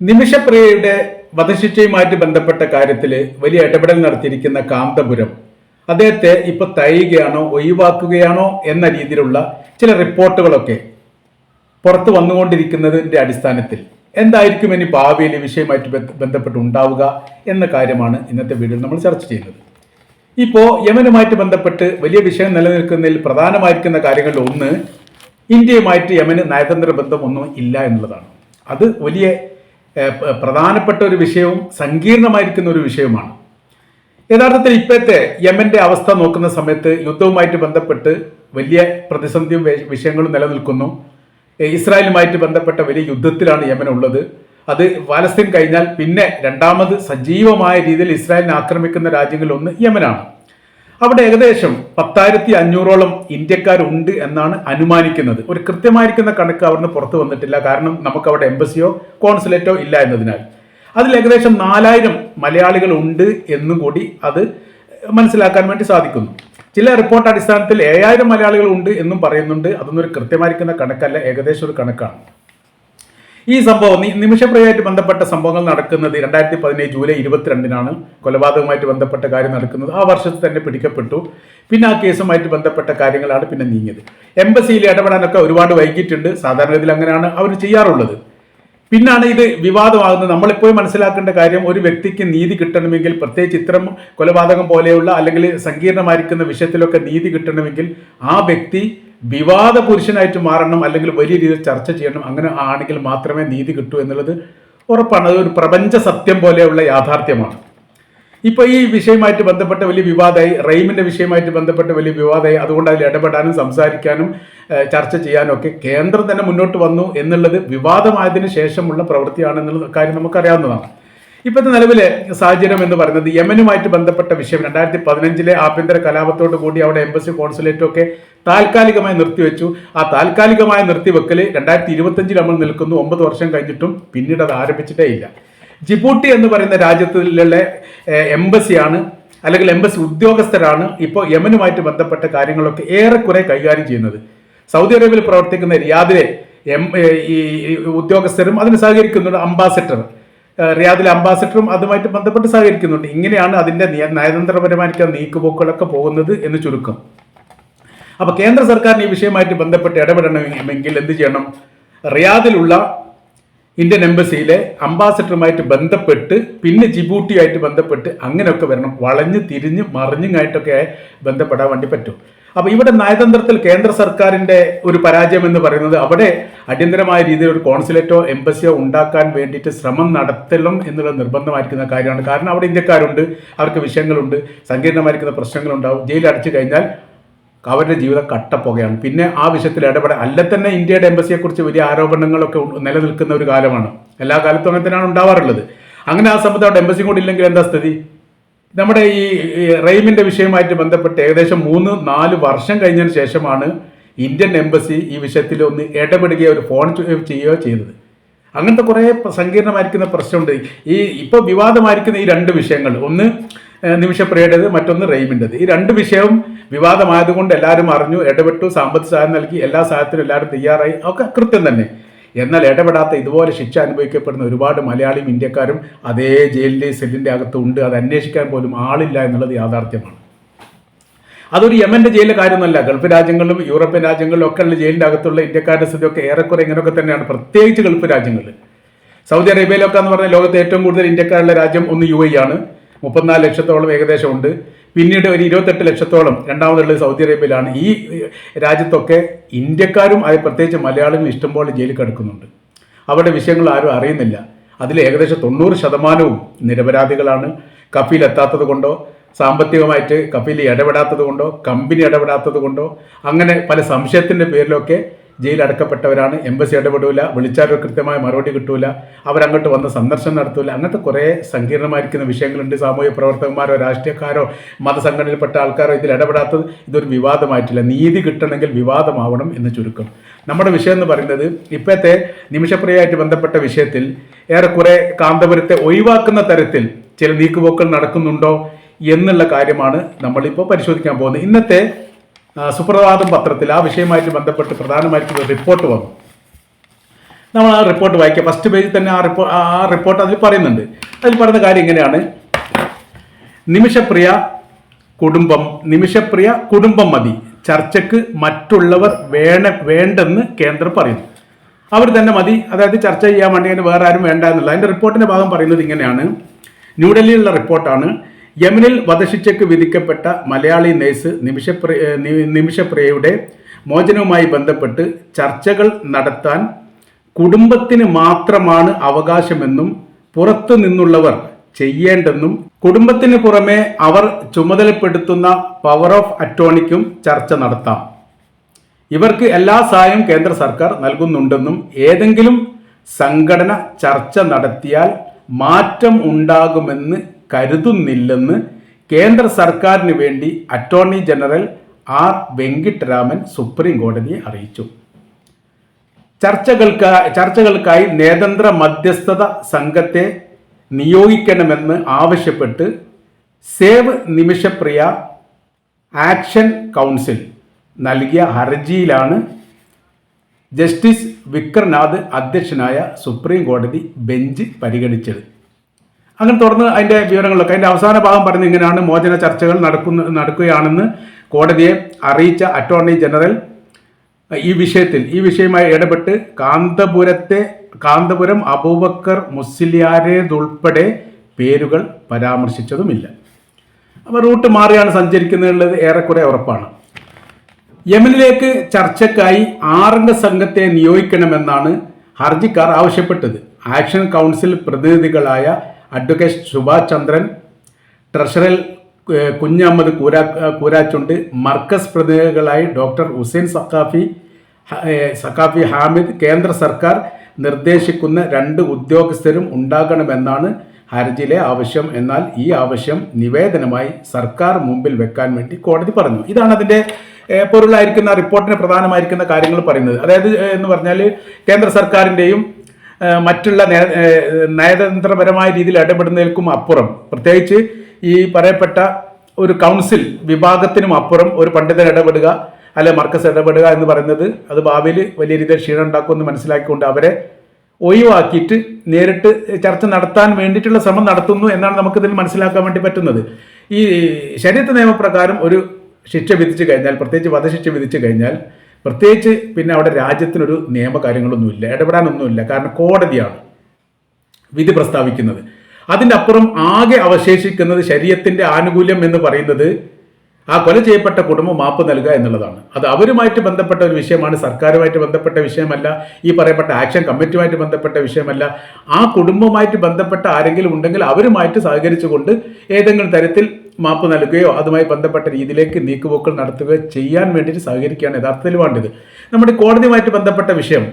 നിമിഷപ്രിയയുടെ വധശിക്ഷയുമായിട്ട് ബന്ധപ്പെട്ട കാര്യത്തിൽ വലിയ ഇടപെടൽ നടത്തിയിരിക്കുന്ന കാന്തപുരം. അദ്ദേഹത്തെ ഇപ്പൊ തയ്യുകയാണോ ഒഴിവാക്കുകയാണോ എന്ന രീതിയിലുള്ള ചില റിപ്പോർട്ടുകളൊക്കെ പുറത്തു വന്നുകൊണ്ടിരിക്കുന്നതിന്റെ അടിസ്ഥാനത്തിൽ എന്തായിരിക്കും ഇനി ഭാവിയിൽ ഈ വിഷയമായിട്ട് ബന്ധപ്പെട്ട് ഉണ്ടാവുക എന്ന കാര്യമാണ് ഇന്നത്തെ വീഡിയോയിൽ നമ്മൾ ചർച്ച ചെയ്യുന്നത്. ഇപ്പോൾ യമനുമായിട്ട് ബന്ധപ്പെട്ട് വലിയ വിഷയം നിലനിൽക്കുന്നതിൽ പ്രധാനമായിരിക്കുന്ന കാര്യങ്ങളിൽ ഒന്ന് ഇന്ത്യയുമായിട്ട് യമന് നയതന്ത്ര ബന്ധമൊന്നും ഇല്ല എന്നുള്ളതാണ്. അത് വലിയ പ്രധാനപ്പെട്ട ഒരു വിഷയവും സങ്കീർണമായിരിക്കുന്ന ഒരു വിഷയവുമാണ്. യഥാർത്ഥത്തിൽ ഇപ്പോഴത്തെ യമന്റെ അവസ്ഥ നോക്കുന്ന സമയത്ത് യുദ്ധവുമായിട്ട് ബന്ധപ്പെട്ട് വലിയ പ്രതിസന്ധിയും വിഷയങ്ങളും നിലനിൽക്കുന്നു. ഇസ്രായേലുമായിട്ട് ബന്ധപ്പെട്ട വലിയ യുദ്ധത്തിലാണ് യമൻ ഉള്ളത്. അത് പാലസ്തീൻ കഴിഞ്ഞാൽ പിന്നെ രണ്ടാമത് സജീവമായ രീതിയിൽ ഇസ്രായേലിനെ ആക്രമിക്കുന്ന രാജ്യങ്ങളിൽ ഒന്ന് യമനാണ്. അവിടെ ഏകദേശം പത്തായിരത്തി അഞ്ഞൂറോളം ഇന്ത്യക്കാരുണ്ട് എന്നാണ് അനുമാനിക്കുന്നത്. ഒരു കൃത്യമായിരിക്കുന്ന കണക്ക് അവിടുന്ന് പുറത്തു വന്നിട്ടില്ല. കാരണം നമുക്ക് അവിടെ എംബസിയോ കോൺസുലേറ്റോ ഇല്ല എന്നതിനാൽ. അതിൽ ഏകദേശം നാലായിരം മലയാളികൾ ഉണ്ട് എന്നും കൂടി അത് മനസ്സിലാക്കാൻ വേണ്ടി സാധിക്കുന്നു. ചില റിപ്പോർട്ട് അടിസ്ഥാനത്തിൽ ഏഴായിരം മലയാളികൾ ഉണ്ട് എന്നും പറയുന്നുണ്ട്. അതൊന്നും ഒരു കൃത്യമായിരിക്കുന്ന കണക്കല്ല. ഏകദേശം ഒരു കണക്കാണ്. ഈ സംഭവം നിമിഷപ്രിയമായിട്ട് ബന്ധപ്പെട്ട സംഭവങ്ങൾ നടക്കുന്നത് രണ്ടായിരത്തി പതിനേഴ് ജൂലൈ ഇരുപത്തിരണ്ടിനാണ്. കൊലപാതകമായിട്ട് ബന്ധപ്പെട്ട കാര്യം നടക്കുന്നത്. ആ വർഷത്തിൽ തന്നെ പിടിക്കപ്പെട്ടു. പിന്നെ ആ കേസുമായിട്ട് ബന്ധപ്പെട്ട കാര്യങ്ങളാണ് പിന്നെ നീങ്ങിയത്. എംബസിയിൽ ഇടപെടാനൊക്കെ ഒരുപാട് വൈകിട്ടുണ്ട് സാധാരണഗതിയിൽ അങ്ങനെയാണ് അവർ ചെയ്യാറുള്ളത്. പിന്നാണ് ഇത് വിവാദമാകുന്നത്. നമ്മളിപ്പോഴും മനസ്സിലാക്കേണ്ട കാര്യം ഒരു വ്യക്തിക്ക് നീതി കിട്ടണമെങ്കിൽ പ്രത്യേകിച്ച് ഇത്തരം കൊലപാതകം പോലെയുള്ള അല്ലെങ്കിൽ സങ്കീർണമായിരിക്കുന്ന വിഷയത്തിലൊക്കെ നീതി കിട്ടണമെങ്കിൽ ആ വ്യക്തി വിവാദ പുരുഷനായിട്ട് മാറണം അല്ലെങ്കിൽ വലിയ രീതിയിൽ ചർച്ച ചെയ്യണം അങ്ങനെ ആണെങ്കിൽ മാത്രമേ നീതി കിട്ടൂ എന്നുള്ളത് ഉറപ്പാണ്. അതൊരു പ്രപഞ്ച സത്യം പോലെയുള്ള യാഥാർത്ഥ്യമാണ്. ഇപ്പൊ ഈ വിഷയമായിട്ട് ബന്ധപ്പെട്ട വലിയ വിവാദമായി റെയിമിന്റെ വിഷയമായിട്ട് ബന്ധപ്പെട്ട വലിയ വിവാദമായി അതുകൊണ്ട് അതിൽ ഇടപെടാനും സംസാരിക്കാനും ചർച്ച ചെയ്യാനും ഒക്കെ കേന്ദ്രം തന്നെ മുന്നോട്ട് വന്നു എന്നുള്ളത് വിവാദമായതിനു ശേഷമുള്ള പ്രവൃത്തിയാണെന്നുള്ള കാര്യം നമുക്കറിയാവുന്നതാണ്. ഇപ്പോഴത്തെ നിലവിലെ സാഹചര്യം എന്ന് പറയുന്നത് യമനുമായിട്ട് ബന്ധപ്പെട്ട വിഷയം. രണ്ടായിരത്തി പതിനഞ്ചിലെ ആഭ്യന്തര കലാപത്തോട് കൂടി അവിടെ എംബസി കോൺസുലേറ്റും ഒക്കെ താൽക്കാലികമായി നിർത്തിവെച്ചു. ആ താൽക്കാലികമായ നിർത്തിവെക്കൽ രണ്ടായിരത്തി ഇരുപത്തഞ്ചിൽ നമ്മൾ നിൽക്കുന്നു. ഒമ്പത് വർഷം കഴിഞ്ഞിട്ടും പിന്നീട് അത് ആരംഭിച്ചിട്ടേ ഇല്ല. ജിബൂട്ടി എന്ന് പറയുന്ന രാജ്യത്തിലുള്ള എംബസിയാണ് അല്ലെങ്കിൽ എംബസി ഉദ്യോഗസ്ഥരാണ് ഇപ്പോൾ യമനുമായിട്ട് ബന്ധപ്പെട്ട കാര്യങ്ങളൊക്കെ ഏറെക്കുറെ കൈകാര്യം ചെയ്യുന്നത്. സൗദി അറേബ്യയിൽ പ്രവർത്തിക്കുന്ന റിയാദിലെ എം ഈ ഉദ്യോഗസ്ഥരും അതിന് സഹകരിക്കുന്നുണ്ട് അംബാസഡർ. റിയാദിലെ അംബാസിഡറും അതുമായിട്ട് ബന്ധപ്പെട്ട് സഹകരിക്കുന്നുണ്ട്. ഇങ്ങനെയാണ് അതിന്റെ നയതന്ത്രപരമായിട്ടുള്ള നീക്കുപോക്കുകളൊക്കെ പോകുന്നത് എന്ന് ചുരുക്കം. അപ്പൊ കേന്ദ്ര സർക്കാരിന് ഈ വിഷയമായിട്ട് ബന്ധപ്പെട്ട് ഇടപെടണമെങ്കിൽ എന്ത് ചെയ്യണം? റിയാദിലുള്ള ഇന്ത്യൻ എംബസിയിലെ അംബാസഡറുമായിട്ട് ബന്ധപ്പെട്ട് പിന്നെ ജിബൂട്ടിയായിട്ട് ബന്ധപ്പെട്ട് അങ്ങനെയൊക്കെ വരണം. വളഞ്ഞ് തിരിഞ്ഞ് മറിഞ്ഞുമായിട്ടൊക്കെ ബന്ധപ്പെടാൻ വേണ്ടി പറ്റും. അപ്പൊ ഇവിടെ നയതന്ത്രത്തിൽ കേന്ദ്ര സർക്കാരിന്റെ ഒരു പരാജയം എന്ന് പറയുന്നത് അവിടെ അടിയന്തരമായ രീതിയിൽ ഒരു കോൺസുലേറ്റോ എംബസിയോ ഉണ്ടാക്കാൻ വേണ്ടിയിട്ട് ശ്രമം നടത്തണം എന്നുള്ള നിർബന്ധമായിരിക്കുന്ന കാര്യമാണ്. കാരണം അവിടെ ഇന്ത്യക്കാരുണ്ട് അവർക്ക് വിഷയങ്ങളുണ്ട് സങ്കീർണമായിരിക്കുന്ന പ്രശ്നങ്ങളുണ്ടാവും. ജയിലിൽ അടച്ചു കഴിഞ്ഞാൽ അവരുടെ ജീവിതം കട്ടപ്പുകയാണ്. പിന്നെ ആ വിഷയത്തിൽ ഇടപെടാൻ അല്ല തന്നെ ഇന്ത്യയുടെ എംബസിയെക്കുറിച്ച് വലിയ ആരോപണങ്ങളൊക്കെ നിലനിൽക്കുന്ന ഒരു കാലമാണ്. എല്ലാ കാലത്തും അങ്ങനെ തന്നെയാണ് ഉണ്ടാവാറുള്ളത്. അങ്ങനെ ആ സമയത്ത് അവിടെ എംബസി കൂടി ഇല്ലെങ്കിൽ എന്താ സ്ഥിതി? നമ്മുടെ ഈ റെയിമിന്റെ വിഷയമായിട്ട് ബന്ധപ്പെട്ട് ഏകദേശം മൂന്ന് നാല് വർഷം കഴിഞ്ഞതിന് ശേഷമാണ് ഇന്ത്യൻ എംബസി ഈ വിഷയത്തിൽ ഒന്ന് ഇടപെടുകയോ ഒരു ഫോൺ ചെയ്യുകയോ ചെയ്തത്. അങ്ങനത്തെ കുറേ സങ്കീർണമായിരിക്കുന്ന പ്രശ്നമുണ്ട്. ഈ ഇപ്പോൾ വിവാദമായിരിക്കുന്ന ഈ രണ്ട് വിഷയങ്ങൾ ഒന്ന് നിമിഷപ്രിയയുടേത് മറ്റൊന്ന് റെയിമിന്റെത്. ഈ രണ്ട് വിഷയവും വിവാദമായതുകൊണ്ട് എല്ലാവരും അറിഞ്ഞു ഇടപെട്ടു സാമ്പത്തിക സഹായം നൽകി എല്ലാ സഹായത്തിനും എല്ലാവരും തയ്യാറായി ഒക്കെ കൃത്യം തന്നെ. എന്നാൽ ഇടപെടാത്ത ഇതുപോലെ ശിക്ഷ അനുഭവിക്കപ്പെടുന്ന ഒരുപാട് മലയാളിയും ഇന്ത്യക്കാരും അതേ ജയിലിന്റെ സെല്ലിന്റെ അകത്തുണ്ട്. അത് അന്വേഷിക്കാൻ പോലും ആളില്ല എന്നുള്ളത് യാഥാർത്ഥ്യമാണ്. അതൊരു യമന്റെ ജയിലിലെ കാര്യമൊന്നുമല്ല. ഗൾഫ് രാജ്യങ്ങളിലും യൂറോപ്യൻ രാജ്യങ്ങളിലും ഒക്കെ ഉള്ള ജയിലിന്റെ അകത്തുള്ള ഇന്ത്യക്കാരുടെ സ്ഥിതിയൊക്കെ ഏറെക്കുറെ ഇങ്ങനെയൊക്കെ തന്നെയാണ്. പ്രത്യേകിച്ച് ഗൾഫ് രാജ്യങ്ങളിൽ. സൗദി അറേബ്യയിലൊക്കെ എന്ന് പറഞ്ഞാൽ ലോകത്തെ ഏറ്റവും കൂടുതൽ ഇന്ത്യക്കാരുള്ള രാജ്യം ഒന്ന് യു എ ആണ്. മുപ്പത്തിനാല് ലക്ഷത്തോളം ഏകദേശം ഉണ്ട് പിന്നീട് ഒരു ഇരുപത്തെട്ട് ലക്ഷത്തോളം രണ്ടാമതുള്ളത് സൗദി അറേബ്യയിലാണ് ഈ രാജ്യത്തൊക്കെ ഇന്ത്യക്കാരും അത് പ്രത്യേകിച്ച് മലയാളികളും ഇഷ്ടംപോലെ ജയിലിൽ കിടക്കുന്നുണ്ട്. അവരുടെ വിഷയങ്ങൾ ആരും അറിയുന്നില്ല. അതിൽ ഏകദേശം തൊണ്ണൂറ് ശതമാനവും നിരപരാധികളാണ്. കഫീൽ എത്താത്തത് കൊണ്ടോ സാമ്പത്തികമായിട്ട് കഫീൽ ഇടപെടാത്തത് കൊണ്ടോ കമ്പനി ഇടപെടാത്തത് കൊണ്ടോ അങ്ങനെ പല സംശയത്തിന്റെ പേരിലൊക്കെ ജയിൽ അടക്കപ്പെട്ടവരാണ് എംബസി ഇടപെടില്ല വിളിച്ചാലോ കൃത്യമായ മറുപടി കിട്ടൂല അവരങ്ങോട്ട് വന്ന് സന്ദർശനം നടത്തൂല. അങ്ങനത്തെ കുറേ സങ്കീർണമായിരിക്കുന്ന വിഷയങ്ങളുണ്ട്. സാമൂഹ്യ പ്രവർത്തകന്മാരോ രാഷ്ട്രീയക്കാരോ മതസംഘടനയിൽപ്പെട്ട ആൾക്കാരോ ഇതിൽ ഇടപെടാത്തത് ഇതൊരു വിവാദമായിട്ടില്ല. നീതി കിട്ടണമെങ്കിൽ വിവാദമാവണം എന്ന് ചുരുക്കം. നമ്മുടെ വിഷയം എന്ന് പറയുന്നത് ഇപ്പോഴത്തെ നിമിഷപ്രിയമായിട്ട് ബന്ധപ്പെട്ട വിഷയത്തിൽ ഏറെക്കുറെ കാന്തപുരത്തെ ഒഴിവാക്കുന്ന തരത്തിൽ ചില നീക്കുപോക്കൾ നടക്കുന്നുണ്ടോ എന്നുള്ള കാര്യമാണ് നമ്മളിപ്പോൾ പരിശോധിക്കാൻ പോകുന്നത്. ഇന്നത്തെ സുപ്രഭാതം പത്രത്തിൽ ആ വിഷയമായിട്ട് ബന്ധപ്പെട്ട് പ്രധാനമായിട്ടും ഒരു റിപ്പോർട്ട് വന്നു. നമ്മൾ ആ റിപ്പോർട്ട് വായിക്കുക ഫസ്റ്റ് പേജിൽ തന്നെ ആ റിപ്പോ ആ റിപ്പോർട്ട് അതിൽ പറയുന്നുണ്ട്. അതിൽ പറയുന്ന കാര്യം ഇങ്ങനെയാണ്. നിമിഷപ്രിയ കുടുംബം നിമിഷപ്രിയ കുടുംബം മതി. ചർച്ചയ്ക്ക് മറ്റുള്ളവർ വേണ വേണ്ടെന്ന് കേന്ദ്രം പറയുന്നു. അവർ തന്നെ മതി. അതായത് ചർച്ച ചെയ്യാൻ വേണ്ടി വേറെ ആരും വേണ്ട എന്നുള്ള. അതിന്റെ റിപ്പോർട്ടിന്റെ ഭാഗം പറയുന്നത് ഇങ്ങനെയാണ്. ന്യൂഡൽഹിയിലുള്ള റിപ്പോർട്ടാണ് യമനിൽ വധശിക്ഷയ്ക്ക് വിധിക്കപ്പെട്ട മലയാളി നേഴ്സ് നിമിഷപ്രിയ നിമിഷപ്രിയയുടെ മോചനവുമായി ബന്ധപ്പെട്ട് ചർച്ചകൾ നടത്താൻ കുടുംബത്തിന് മാത്രമാണ് അവകാശമെന്നും പുറത്തു നിന്നുള്ളവർ ചെയ്യേണ്ടെന്നും കുടുംബത്തിന് പുറമെ അവർ ചുമതലപ്പെടുത്തുന്ന പവർ ഓഫ് അറ്റോണിക്കും ചർച്ച നടത്താം. ഇവർക്ക് എല്ലാ സഹായവും കേന്ദ്ര സർക്കാർ നൽകുന്നുണ്ടെന്നും ഏതെങ്കിലും സംഘടന ചർച്ച നടത്തിയാൽ മാറ്റം ഉണ്ടാകുമെന്ന് കരുതുന്നില്ലെന്ന് കേന്ദ്ര സർക്കാരിന് വേണ്ടി attorney general R Venkataraman supreme കോടതിയെ അറിയിച്ചു. ചർച്ചകൾക്ക് ചർച്ചകൾക്കായി നേതന്ത്ര മധ്യസ്ഥത സംഘത്തെ നിയോഗിക്കണമെന്ന് ആവശ്യപ്പെട്ട് സേവ് നിമിഷപ്രിയ ആക്ഷൻ കൗൺസിൽ നൽകിയ ഹർജിയിലാണ് ജസ്റ്റിസ് വിക്രനാഥ് അധ്യക്ഷനായ സുപ്രീം കോടതി ബെഞ്ച് പരിഗണിച്ചത്. അങ്ങനെ തുടർന്ന് അതിന്റെ വിവരങ്ങളൊക്കെ അതിന്റെ അവസാന ഭാഗം പറയുന്നത് ഇങ്ങനെയാണ് മോചന ചർച്ചകൾ നടക്കുന്ന നടക്കുകയാണെന്ന് കോടതിയെ അറിയിച്ച അറ്റോർണി ജനറൽ ഈ വിഷയത്തിൽ ഈ വിഷയവുമായി ഇടപെട്ട് കാന്തപുരത്തെ കാന്തപുരം അബൂബക്കർ മുസ്ലിയാരേതുൾപ്പെടെ പേരുകൾ പരാമർശിച്ചതുമില്ല. അപ്പോൾ റൂട്ട് മാറിയാണ് സഞ്ചരിക്കുന്നത് ഏറെക്കുറെ ഉറപ്പാണ്. യമനിലേക്ക് ചർച്ചയ്ക്കായി ആറംഗ സംഘത്തെ നിയോഗിക്കണമെന്നാണ് ഹർജിക്കാർ ആവശ്യപ്പെട്ടത്. ആക്ഷൻ കൗൺസിൽ പ്രതിനിധികളായ അഡ്വക്കേറ്റ് സുഭാഷ് ചന്ദ്രൻ ട്രഷറൽ കുഞ്ഞമ്മദ് കൂരാ കൂരാച്ചുണ്ട് മർക്കസ് പ്രതിനിധികളായി ഡോക്ടർ ഹുസൈൻ സക്കാഫി സക്കാഫി ഹാമിദ് കേന്ദ്ര സർക്കാർ നിർദ്ദേശിക്കുന്ന രണ്ട് ഉദ്യോഗസ്ഥരും ഉണ്ടാകണമെന്നാണ് ഹർജിയിലെ ആവശ്യം. എന്നാൽ ഈ ആവശ്യം നിവേദനമായി സർക്കാർ മുമ്പിൽ വെക്കാൻ വേണ്ടി കോടതി പറഞ്ഞു. ഇതാണ് അതിന്റെ പൊരുളായിരിക്കുന്ന റിപ്പോർട്ടിന് പ്രധാനമായിരിക്കുന്ന കാര്യങ്ങൾ പറയുന്നത്. അതായത് എന്ന് പറഞ്ഞാൽ കേന്ദ്ര സർക്കാരിന്റെയും ഏഹ്, മറ്റുള്ള നയതന്ത്രപരമായ രീതിയിൽ ഇടപെടുന്നതിൽക്കും അപ്പുറം. പ്രത്യേകിച്ച് ഈ പറയപ്പെട്ട ഒരു കൗൺസിൽ വിഭാഗത്തിനും അപ്പുറം ഒരു പണ്ഡിതൻ ഇടപെടുക അല്ലെ മർക്കസ് ഇടപെടുക എന്ന് പറയുന്നത് അത് ഭാവിയിൽ വലിയ രീതിയിൽ ക്ഷീണം ഉണ്ടാക്കുമെന്ന് മനസ്സിലാക്കിക്കൊണ്ട് അവരെ ഒഴിവാക്കിയിട്ട് നേരിട്ട് ചർച്ച നടത്താൻ വേണ്ടിയിട്ടുള്ള ശ്രമം നടത്തുന്നു എന്നാണ് നമുക്കിതിൽ മനസ്സിലാക്കാൻ വേണ്ടി പറ്റുന്നത്. ഈ ശരീരത്തെ നിയമപ്രകാരം ഒരു ശിക്ഷ വിധിച്ചു കഴിഞ്ഞാൽ പ്രത്യേകിച്ച് വധശിക്ഷ വിധിച്ചു കഴിഞ്ഞാൽ പ്രത്യേകിച്ച് പിന്നെ അവിടെ രാജ്യത്തിനൊരു നിയമകാര്യങ്ങളൊന്നുമില്ല ഇടപെടാനൊന്നുമില്ല. കാരണം കോടതിയാണ് വിധി പ്രസ്താവിക്കുന്നത്. അതിന്റെ അപ്പുറം ആകെ അവശേഷിക്കുന്നത് ശരീരത്തിന്റെ ആനുകൂല്യം എന്ന് പറയുന്നത് ആ കൊല ചെയ്യപ്പെട്ട കുടുംബം മാപ്പ് നൽകുക എന്നുള്ളതാണ്. അത് അവരുമായിട്ട് ബന്ധപ്പെട്ട ഒരു വിഷയമാണ് സർക്കാരുമായിട്ട് ബന്ധപ്പെട്ട വിഷയമല്ല ഈ പറയപ്പെട്ട ആക്ഷൻ കമ്മിറ്റിയുമായിട്ട് ബന്ധപ്പെട്ട വിഷയമല്ല. ആ കുടുംബവുമായിട്ട് ബന്ധപ്പെട്ട ആരെങ്കിലും ഉണ്ടെങ്കിൽ അവരുമായിട്ട് സഹകരിച്ചുകൊണ്ട് ഏതെങ്കിലും തരത്തിൽ മാപ്പ് നൽകുകയോ അതുമായി ബന്ധപ്പെട്ട രീതിയിലേക്ക് നീക്കുപോക്കൾ നടത്തുകയോ ചെയ്യാൻ വേണ്ടിയിട്ട് സഹകരിക്കുകയാണ് യഥാർത്ഥത്തിൽ വേണ്ടത്. നമ്മുടെ കോടതിയുമായിട്ട് ബന്ധപ്പെട്ട വിഷയം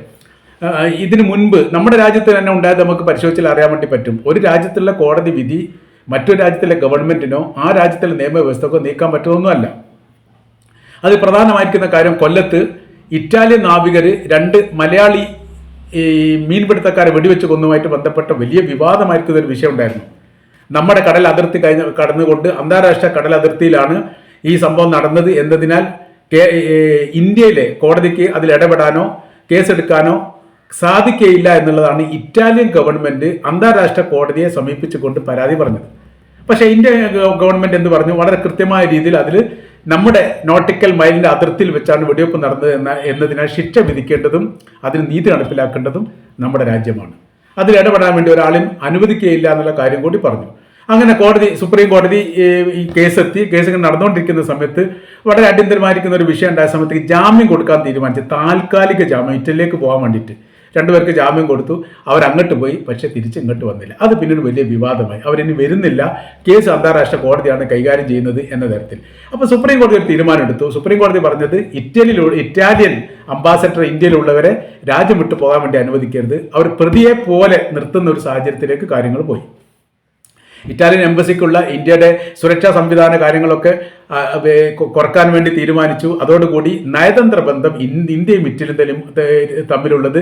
ഇതിന് മുൻപ് നമ്മുടെ രാജ്യത്ത് തന്നെ ഉണ്ടായത് നമുക്ക് പരിശോധിച്ചാൽ അറിയാൻ വേണ്ടി പറ്റും. ഒരു രാജ്യത്തുള്ള കോടതി വിധി മറ്റൊരു രാജ്യത്തിലെ ഗവൺമെന്റിനോ ആ രാജ്യത്തിലെ നിയമവ്യവസ്ഥക്കോ നീക്കാൻ പറ്റുന്നൊന്നുമല്ല. അത് പ്രധാനമായിരിക്കുന്ന കാര്യം കൊല്ലത്ത് ഇറ്റാലിയൻ നാവികർ രണ്ട് മലയാളി ഈ മീൻപിടുത്തക്കാരെ വെടിവെച്ച് കൊന്നുമായിട്ട് ബന്ധപ്പെട്ട വലിയ വിവാദമായിരിക്കുന്ന ഒരു വിഷയം ഉണ്ടായിരുന്നു. നമ്മുടെ കടൽ അതിർത്തി കഴിഞ്ഞ കടന്നുകൊണ്ട് അന്താരാഷ്ട്ര കടൽ അതിർത്തിയിലാണ് ഈ സംഭവം നടന്നത് എന്നതിനാൽ ഇന്ത്യയിലെ കോടതിക്ക് അതിൽ ഇടപെടാനോ കേസെടുക്കാനോ സാധിക്കയില്ല എന്നുള്ളതാണ് ഇറ്റാലിയൻ ഗവൺമെന്റ് അന്താരാഷ്ട്ര കോടതിയെ സമീപിച്ചുകൊണ്ട് പരാതി പറഞ്ഞത്. പക്ഷേ ഇന്ത്യ ഗവ- ഗവൺമെന്റ് എന്ന് പറഞ്ഞു? വളരെ കൃത്യമായ രീതിയിൽ അതിൽ നമ്മുടെ നോട്ടിക്കൽ മൈലിന്റെ അതിർത്തിയിൽ വെച്ചാണ് വെടിവെപ്പ് നടന്നത് എന്ന എന്നതിനാൽ ശിക്ഷ വിധിക്കേണ്ടതും അതിന് നീതി നടപ്പിലാക്കേണ്ടതും നമ്മുടെ രാജ്യമാണ്. അതിൽ ഇടപെടാൻ വേണ്ടി ഒരാളും അനുവദിക്കുകയില്ല എന്നുള്ള കാര്യം കൂടി പറഞ്ഞു. അങ്ങനെ കോടതി സുപ്രീം കോടതി ഈ കേസെത്തി കേസ് ഇങ്ങനെ നടന്നുകൊണ്ടിരിക്കുന്ന സമയത്ത് വളരെ അടിയന്തരമായിരിക്കുന്ന ഒരു വിഷയം ഉണ്ടായ സമയത്ത് ജാമ്യം കൊടുക്കാൻ തീരുമാനിച്ചു താൽക്കാലിക ജാമ്യം ഇറ്റലിയിലേക്ക് പോകാൻ വേണ്ടിയിട്ട് രണ്ടുപേർക്ക് ജാമ്യം കൊടുത്തു. അവർ അങ്ങോട്ട് പോയി പക്ഷേ തിരിച്ച് ഇങ്ങോട്ട് വന്നില്ല. അത് പിന്നീട് വലിയ വിവാദമായി. അവരിനി വരുന്നില്ല. കേസ് അന്താരാഷ്ട്ര കോടതിയാണ് കൈകാര്യം ചെയ്യുന്നത് എന്ന തരത്തിൽ. അപ്പോൾ സുപ്രീം കോടതി ഒരു തീരുമാനം എടുത്തു സുപ്രീം കോടതി പറഞ്ഞത് ഇറ്റലിയിലൂ ഇറ്റാലിയൻ അംബാസഡർ ഇന്ത്യയിലുള്ളവരെ രാജ്യം വിട്ടു പോകാൻ വേണ്ടി അനുവദിക്കരുത്. അവർ പ്രതിയെ പോലെ നിർത്തുന്ന ഒരു സാഹചര്യത്തിലേക്ക് കാര്യങ്ങൾ പോയി. ഇറ്റാലിയൻ എംബസിക്കുള്ള ഇന്ത്യയുടെ സുരക്ഷാ സംവിധാന കാര്യങ്ങളൊക്കെ കുറയ്ക്കാൻ വേണ്ടി തീരുമാനിച്ചു. അതോടുകൂടി നയതന്ത്ര ബന്ധം ഇന്ത്യയും ഇറ്റലിയും തമ്മിലുള്ളത്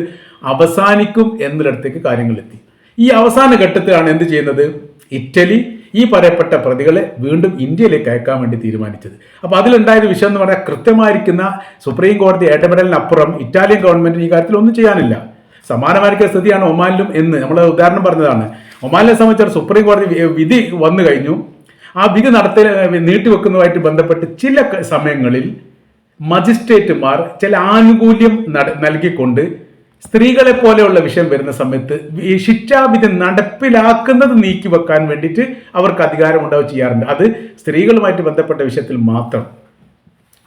അവസാനിക്കും എന്നിടത്തേക്ക് കാര്യങ്ങളെത്തി. ഈ അവസാന ഘട്ടത്തിലാണ് എന്ത് ചെയ്യുന്നത്? ഇറ്റലി ഈ പറയപ്പെട്ട പ്രതികളെ വീണ്ടും ഇന്ത്യയിലേക്ക് അയക്കാൻ വേണ്ടി തീരുമാനിച്ചത്. അപ്പോൾ അതിലുണ്ടായത് വിഷയം എന്ന് പറഞ്ഞാൽ കൃത്യമായിരിക്കുന്ന സുപ്രീം കോടതി ഇടപെടലിനപ്പുറം ഇറ്റാലിയൻ ഗവൺമെന്റിന് ഈ കാര്യത്തിൽ ഒന്നും ചെയ്യാനില്ല. സമാനമായിരിക്കുന്ന സ്ഥിതിയാണ് ഒമാനിലും എന്ന് നമ്മൾ ഉദാഹരണം പറഞ്ഞതാണ്. ഒമാനിനെ സംബന്ധിച്ച് സുപ്രീം കോടതി വിധി വന്നു കഴിഞ്ഞു. ആ വിധി നടത്തൽ നീട്ടിവെക്കുന്നതുമായിട്ട് ബന്ധപ്പെട്ട് ചില സമയങ്ങളിൽ മജിസ്ട്രേറ്റുമാർ ചില ആനുകൂല്യം നൽകിക്കൊണ്ട് സ്ത്രീകളെ പോലെയുള്ള വിഷയം വരുന്ന സമയത്ത് ഈ ശിക്ഷാവിധി നടപ്പിലാക്കുന്നത് നീക്കി വെക്കാൻ വേണ്ടിയിട്ട് അവർക്ക് അധികാരം ഉണ്ടാവുക ചെയ്യാറുണ്ട്. അത് സ്ത്രീകളുമായിട്ട് ബന്ധപ്പെട്ട വിഷയത്തിൽ മാത്രം.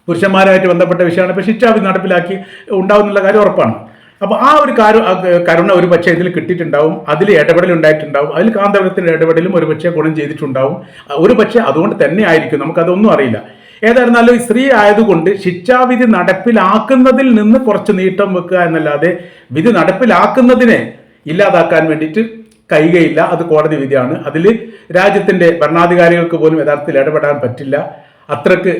പുരുഷന്മാരുമായിട്ട് ബന്ധപ്പെട്ട വിഷയമാണ്. ഇപ്പോൾ ശിക്ഷാവിധി നടപ്പിലാക്കി ഉണ്ടാവുന്നുള്ള കാര്യം ഉറപ്പാണ്. അപ്പോൾ ആ ഒരു കാര്യം കരുണ ഒരു പക്ഷേ ഇതിൽ കിട്ടിയിട്ടുണ്ടാവും. അതിൽ ഇടപെടൽ ഉണ്ടായിട്ടുണ്ടാവും. അതിൽ കാന്തപുരത്തിന്റെ ഇടപെടലും ഒരു പക്ഷേ ഗുണം ചെയ്തിട്ടുണ്ടാവും. ഒരു പക്ഷേ അതുകൊണ്ട് തന്നെ ആയിരിക്കും. നമുക്കതൊന്നും അറിയില്ല. ഏതായിരുന്നാലും സ്ത്രീ ആയതുകൊണ്ട് ശിക്ഷാവിധി നടപ്പിലാക്കുന്നതിൽ നിന്ന് കുറച്ച് നീട്ടം വെക്കുക എന്നല്ലാതെ വിധി നടപ്പിലാക്കുന്നതിനെ ഇല്ലാതാക്കാൻ വേണ്ടിയിട്ട് കഴിയുകയില്ല അത് കോടതി വിധിയാണ്. അതിൽ രാജ്യത്തിന്റെ ഭരണാധികാരികൾക്ക് പോലും യഥാർത്ഥത്തിൽ ഇടപെടാൻ പറ്റില്ല. അത്രയ്ക്ക്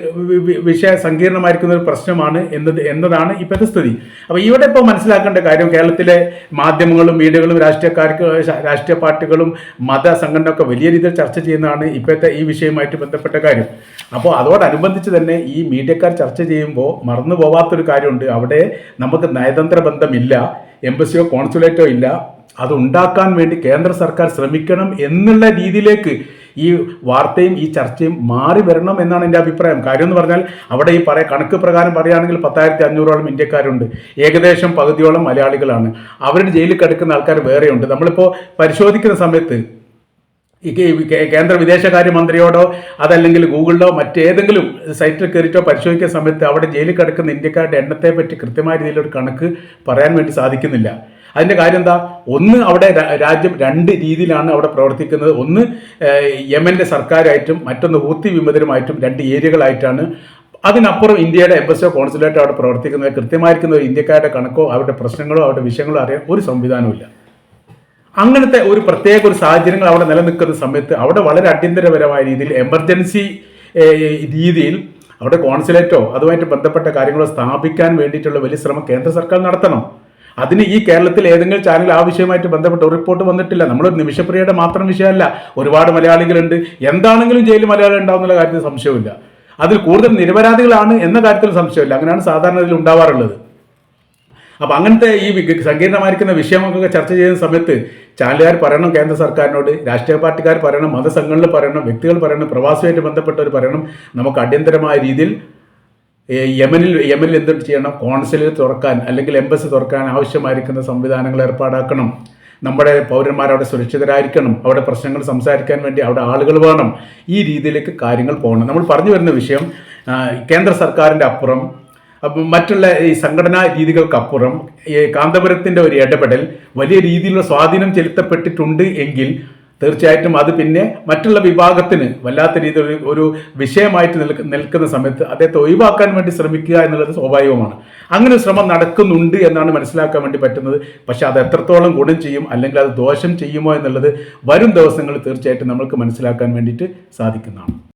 വിഷയ സങ്കീർണമായിരിക്കുന്ന ഒരു പ്രശ്നമാണ് എന്നത് എന്നതാണ് ഇപ്പോഴത്തെ സ്ഥിതി അപ്പോൾ ഇവിടെ ഇപ്പോൾ മനസ്സിലാക്കേണ്ട കാര്യം കേരളത്തിലെ മാധ്യമങ്ങളും മീഡിയകളും രാഷ്ട്രീയക്കാർക്ക് രാഷ്ട്രീയ പാർട്ടികളും മത സംഘടനയൊക്കെ വലിയ രീതിയിൽ ചർച്ച ചെയ്യുന്നതാണ് ഇപ്പോഴത്തെ ഈ വിഷയവുമായിട്ട് ബന്ധപ്പെട്ട കാര്യം. അപ്പോൾ അതോടനുബന്ധിച്ച് തന്നെ ഈ മീഡിയക്കാർ ചർച്ച ചെയ്യുമ്പോൾ മറന്നു പോവാത്തൊരു കാര്യമുണ്ട്. അവിടെ നമുക്ക് നയതന്ത്ര ബന്ധമില്ല എംബസിയോ കോൺസുലേറ്റോ ഇല്ല. അത് ഉണ്ടാക്കാൻ വേണ്ടി കേന്ദ്ര സർക്കാർ ശ്രമിക്കണം എന്നുള്ള രീതിയിലേക്ക് ഈ വാർത്തയും ഈ ചർച്ചയും മാറി വരണം എന്നാണ് എന്റെ അഭിപ്രായം. കാര്യം എന്ന് പറഞ്ഞാൽ അവിടെ ഈ പറയ കണക്ക് പ്രകാരം പറയുകയാണെങ്കിൽ പത്തായിരത്തി അഞ്ഞൂറോളം ഇന്ത്യക്കാരുണ്ട്. ഏകദേശം പകുതിയോളം മലയാളികളാണ്. അവരുടെ ജയിലിൽ കിടക്കുന്ന ആൾക്കാർ വേറെയുണ്ട്. നമ്മളിപ്പോൾ പരിശോധിക്കുന്ന സമയത്ത് ഈ കേന്ദ്ര വിദേശകാര്യ മന്ത്രിയോടോ അതല്ലെങ്കിൽ ഗൂഗിളിലോ മറ്റേതെങ്കിലും സൈറ്റിൽ കയറിയിട്ടോ പരിശോധിക്കുന്ന സമയത്ത് അവിടെ ജയിലിൽ കിടക്കുന്ന ഇന്ത്യക്കാരുടെ എണ്ണത്തെ പറ്റി കൃത്യമായ രീതിയിലൊരു കണക്ക് പറയാൻ വേണ്ടി സാധിക്കുന്നില്ല. അതിന്റെ കാര്യം എന്താ? ഒന്ന് അവിടെ രാജ്യം രണ്ട് രീതിയിലാണ് അവിടെ പ്രവർത്തിക്കുന്നത്. ഒന്ന് യമന്റെ സർക്കാരായിട്ടും മറ്റൊന്ന് ഹൂത്തി വിമതരുമായിട്ടും രണ്ട് ഏരിയകളായിട്ടാണ്. അതിനപ്പുറം ഇന്ത്യയുടെ എംബസിയോ കോൺസുലേറ്റോ അവിടെ പ്രവർത്തിക്കുന്നത്. കൃത്യമായിരിക്കുന്ന ഇന്ത്യക്കാരുടെ കണക്കോ അവരുടെ പ്രശ്നങ്ങളോ അവരുടെ വിഷയങ്ങളോ അറിയാൻ ഒരു സംവിധാനവും അങ്ങനത്തെ ഒരു പ്രത്യേക ഒരു സാഹചര്യങ്ങൾ അവിടെ നിലനിൽക്കുന്ന സമയത്ത് അവിടെ വളരെ അടിയന്തരപരമായ രീതിയിൽ എമർജൻസി രീതിയിൽ അവിടെ കോൺസുലേറ്റോ അതുമായിട്ട് ബന്ധപ്പെട്ട കാര്യങ്ങളോ സ്ഥാപിക്കാൻ വേണ്ടിയിട്ടുള്ള വലിയ ശ്രമം കേന്ദ്ര സർക്കാർ നടത്തണം. അതിന് ഈ കേരളത്തിൽ ഏതെങ്കിലും ചാനൽ ആ വിഷയമായിട്ട് ബന്ധപ്പെട്ട് റിപ്പോർട്ട് വന്നിട്ടില്ല. നമ്മൾ നിമിഷപ്രിയയുടെ മാത്രം വിഷയമല്ല. ഒരുപാട് മലയാളികളുണ്ട്. എന്താണെങ്കിലും ജയിലിൽ മലയാളം ഉണ്ടാവുന്നുള്ള കാര്യത്തിൽ സംശയമില്ല അതിൽ കൂടുതൽ നിരപരാധികളാണ് എന്ന കാര്യത്തിൽ സംശയമില്ല അങ്ങനെയാണ് സാധാരണ ഇതിൽ ഉണ്ടാവാറുള്ളത്. അപ്പം അങ്ങനത്തെ ഈ സങ്കീർണമായിരിക്കുന്ന വിഷയമൊക്കെ ചർച്ച ചെയ്യുന്ന സമയത്ത് ചാനലുകാർ പറയണം കേന്ദ്ര സർക്കാരിനോട് രാഷ്ട്രീയ പാർട്ടിക്കാർ പറയണം മതസംഘങ്ങൾ പറയണം വ്യക്തികൾ പറയണം പ്രവാസിയായിട്ട് ബന്ധപ്പെട്ടവർ പറയണം. നമുക്ക് അടിയന്തരമായ രീതിയിൽ യമനിൽ യമനിൽ എന്തും ചെയ്യണം? കോൺസുലേറ്റ് തുറക്കാൻ അല്ലെങ്കിൽ എംബസി തുറക്കാൻ ആവശ്യമായിരിക്കുന്ന സംവിധാനങ്ങൾ ഏർപ്പാടാക്കണം. നമ്മുടെ പൗരന്മാർ അവിടെ സുരക്ഷിതരായിരിക്കണം. അവിടെ പ്രശ്നങ്ങൾ സംസാരിക്കാൻ വേണ്ടി അവിടെ ആളുകൾ വേണം. ഈ രീതിയിലേക്ക് കാര്യങ്ങൾ പോകണം. നമ്മൾ പറഞ്ഞു വരുന്ന വിഷയം കേന്ദ്ര സർക്കാരിന്റെ അപ്പുറം അപ്പം മറ്റുള്ള ഈ സംഘടനാ രീതികൾക്കപ്പുറം കാന്തപുരത്തിന്റെ ഒരു ഇടപെടൽ വലിയ രീതിയിലുള്ള സ്വാധീനം ചെലുത്തപ്പെട്ടിട്ടുണ്ട് എങ്കിൽ തീർച്ചയായിട്ടും അത് പിന്നെ മറ്റുള്ള വിഭാഗത്തിന് വല്ലാത്ത രീതിയിൽ ഒരു- വിഷയമായിട്ട് നിൽക്ക നിൽക്കുന്ന സമയത്ത് അദ്ദേഹത്തെ ഒഴിവാക്കാൻ വേണ്ടി ശ്രമിക്കുക എന്നുള്ളത് സ്വാഭാവികമാണ്. അങ്ങനെ ശ്രമം നടക്കുന്നുണ്ട് എന്നാണ് മനസ്സിലാക്കാൻ വേണ്ടി പറ്റുന്നത്. പക്ഷേ അത് എത്രത്തോളം ഗുണം ചെയ്യും അല്ലെങ്കിൽ അത് ദോഷം ചെയ്യുമോ എന്നുള്ളത് വരും ദിവസങ്ങളിൽ തീർച്ചയായിട്ടും നമ്മൾക്ക് മനസ്സിലാക്കാൻ വേണ്ടിയിട്ട് സാധിക്കുന്നതാണ്.